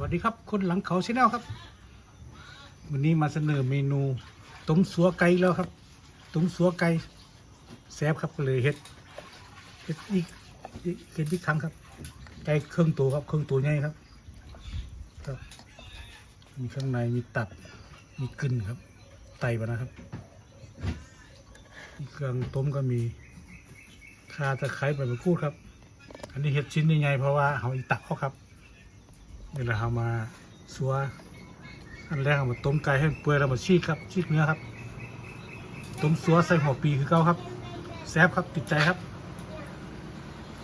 วัสดีครับคนหลังเขาชแนลครับ วันนี้มาเสนอเมนูต้มสัวไก่แล้วครับต้มสัวไก่แซ่บครับก็เลยเฮ็ดเฮ็ดอีกเฮ็ดอีกครั้งครับไก่เครื่องตัวครับเครื่องตัวใหญ่ครับครับ มีข้างในมีตับมีกึ่นครับ ไตปะนะครับเครื่องต้มก็มีข่าตะไคร้ใบมะกรูดครับ อันนี้เห็ดชิ้นใหญ่ๆเพราะว่าเอาอีตักเขาครับ เวลาเอามาสัวอันแรกเอามาต้มไก่ให้เปื่อยแล้วมาชีกครับชีกเนื้อครับ ต้มสัวใส่หัวปีคือเก้าครับแซ่บครับติดใจครับ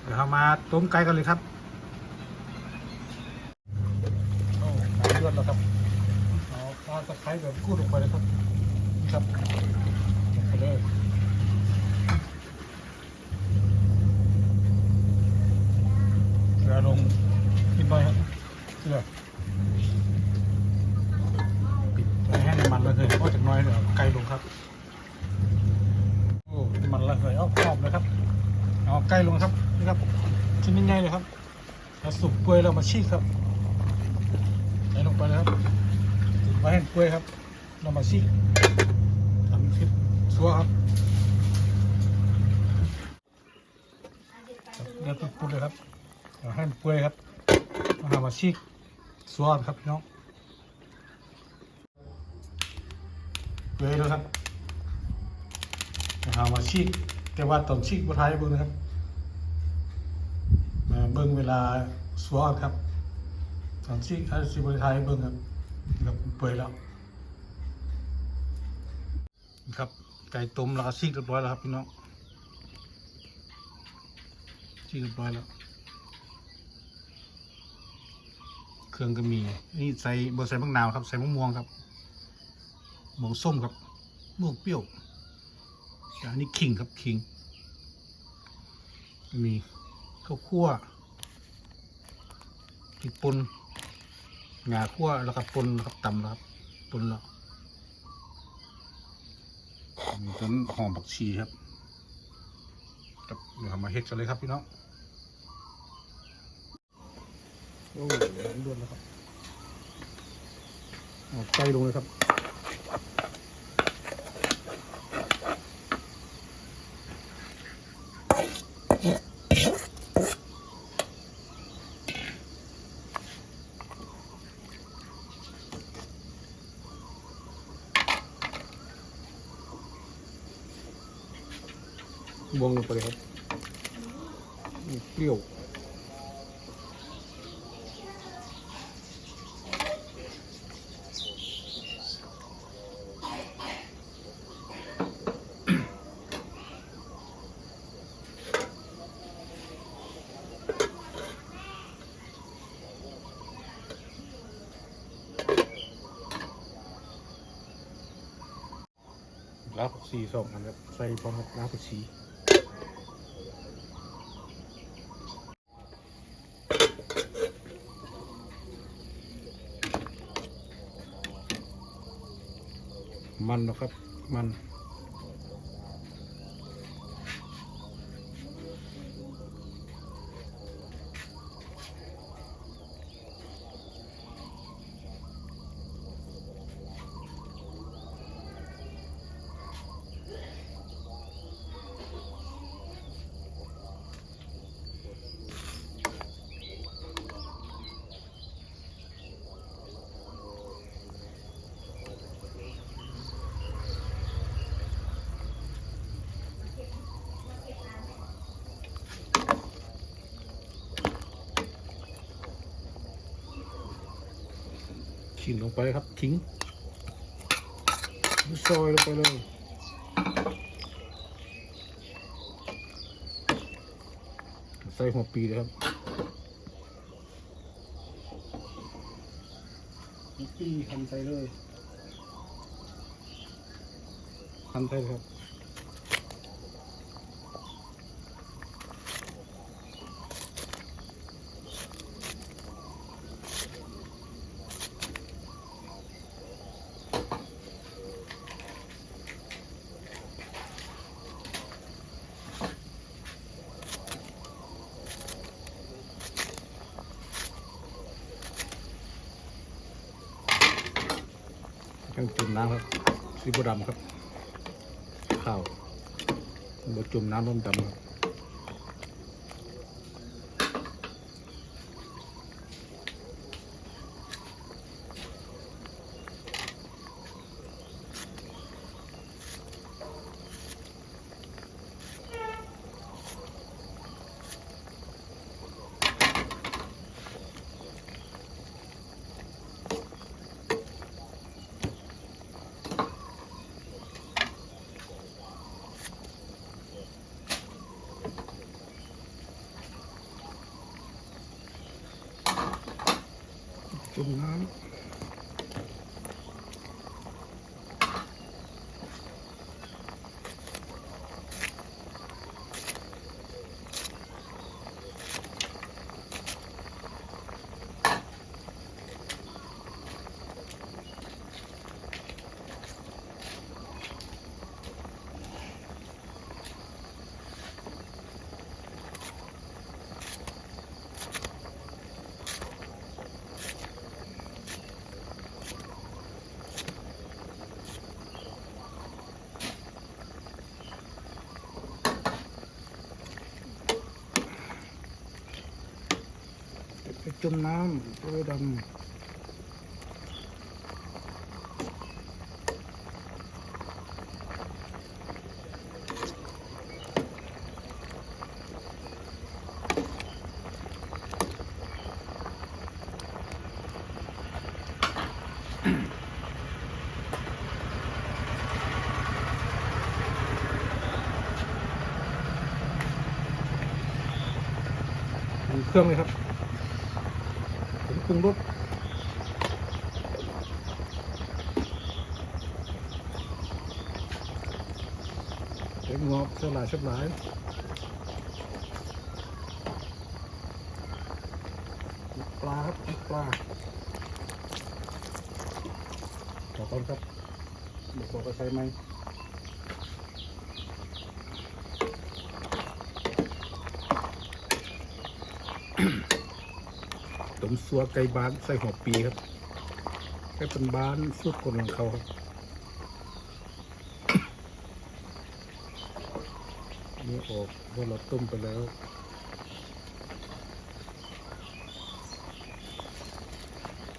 เดี๋ยวเอามาต้มไก่กันเลยครับโอ้น้ำเดือดแล้วครับเอาข้าตะไคร้แบบกู้ลงไปเลยครับนี่ครับเลยเกลือลงนิดหน่อยครับเกลือปิดไว้ให้น้ำมันแล้ว เลยก็จากหน้อยเดี๋ยวไก่ลงครับ โอ้น้ำมันละเลยเอาหอมเลยครับเอาไก่ลงครับนี่ครับชิ้นใหญ่ๆเลยครับแล้วสุกเปื่อยแล้วมาชีกครับใส่ลงไปเลยครับติดไว้ให้เปื่อยครับ เรามาชีกทำคลิปซัวครับเดี๋ยวปุ๊บๆเลยครับเอาให้เปื่อยครับมาหามาชีกซัวครับพี่น้อง เปื่อยแล้วครับเอามาชีกแต่ว่าตอนชีกบท้ายเบิ้งนะครับมาเบิ้งเวลาสวอครับ ตอนชีกอาชีบท้ายเบิ้งครับกับเปื่อยแล้วนะครับไก่ต้มแล้วก็ชีกเรียบร้อยแล้วครับพี่น้องชีกเรียบร้อยแล้วเครื่องก็มีนี่ใส่บใส่มะนาวครับใส่มะม่วงครับ มะม่วงส้มครับมะม่วงเปรี้ยวอันนี้ขิงครับขิง มีข้าวคั่วพริกป่นงาคั่วแล้วก็ป่นแล้วก็ตำแล้วครับป่นแล้วมีต้นหอมผักชีครับครับเดี๋ยวเรามาเฮ็ดกันเลยครับพี่น้องโอ้น้ำด้วนแล้วครับเอาไก่ลงเลยครับ บวงลงไปเลยครับเปรี้ยวแล้วผักชีสองอันครับใส่พร้อมกับน้ำผักชี มันนะครับมัน ขิงลงไปเลยครับขิงซอยลงไปเลยใส่หัวปีเลยครับหัวปีหั่นใส่เลยหั่นใส่เลยครับ ยังจุ่มน้ำครับสีบดำครับข้าวบดจุ่มน้ำร่มดำครับ จุ่ม จุ่มน้ำสีบดำเครื่องเลยครับ ปรุงรสใส่งอกสลายชับหลายปลาครับปลาขอก่อนครับเดี๋ยวบอกว่าใส่ไหม มสัวไก่บ้านใส่หัวปีครับแค่เป็นบ้านสุดคนของเขาครับนี่ออกว่าเราต้มไปแล้ว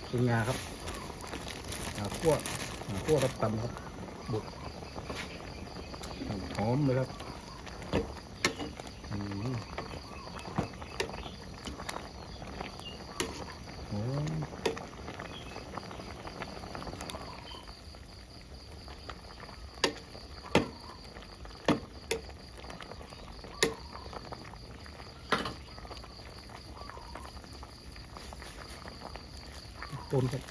เป็นงาครับงาคั่วงาคั่วรับตำครับบุกหอมเลยครับอืมหอม ต้นครับ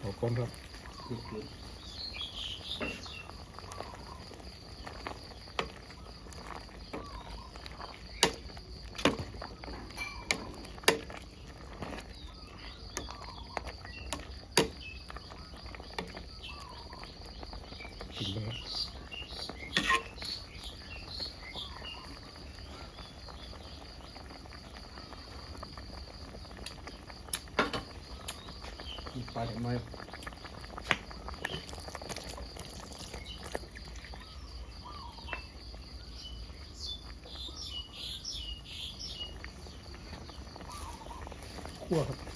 ขอบคุณครับกินไปครับ มีปลาถึงไหม คั่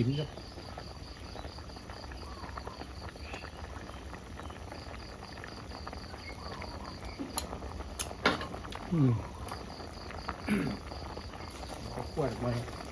ชิมครับอืมข้าวคั่วอี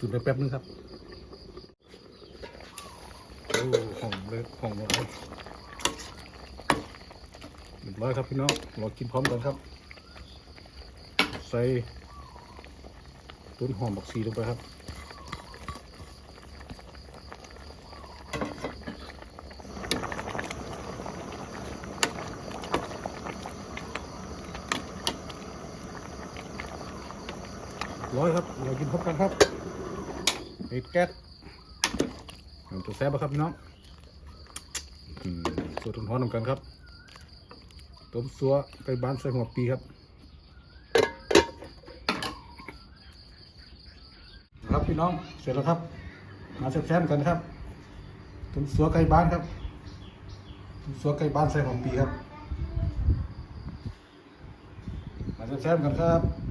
กไหมขึ้นไปแป๊บนึงครับโอ้หอมเลยหอมเลยเรียบร้อยครับพี่น้องรอกินพร้อมกันครับ ใส่ต้นหอมบักซีลงไปครับร้อยครับเรากินพร้อมกันครับ ปิดแก๊สเราจะแซ่บครับพี่น้องอืมสูตรต้นหอมนกันครับต้มซัวไก่บ้านใส่หัวปีครับ ครับพี่น้องเสร็จแล้วครับ มาแซ่บๆกันครับต้มซัวไก่บ้านครับต้มซัวไก่บ้านใส่หัวปีครับ มาแซ่บๆกันครับ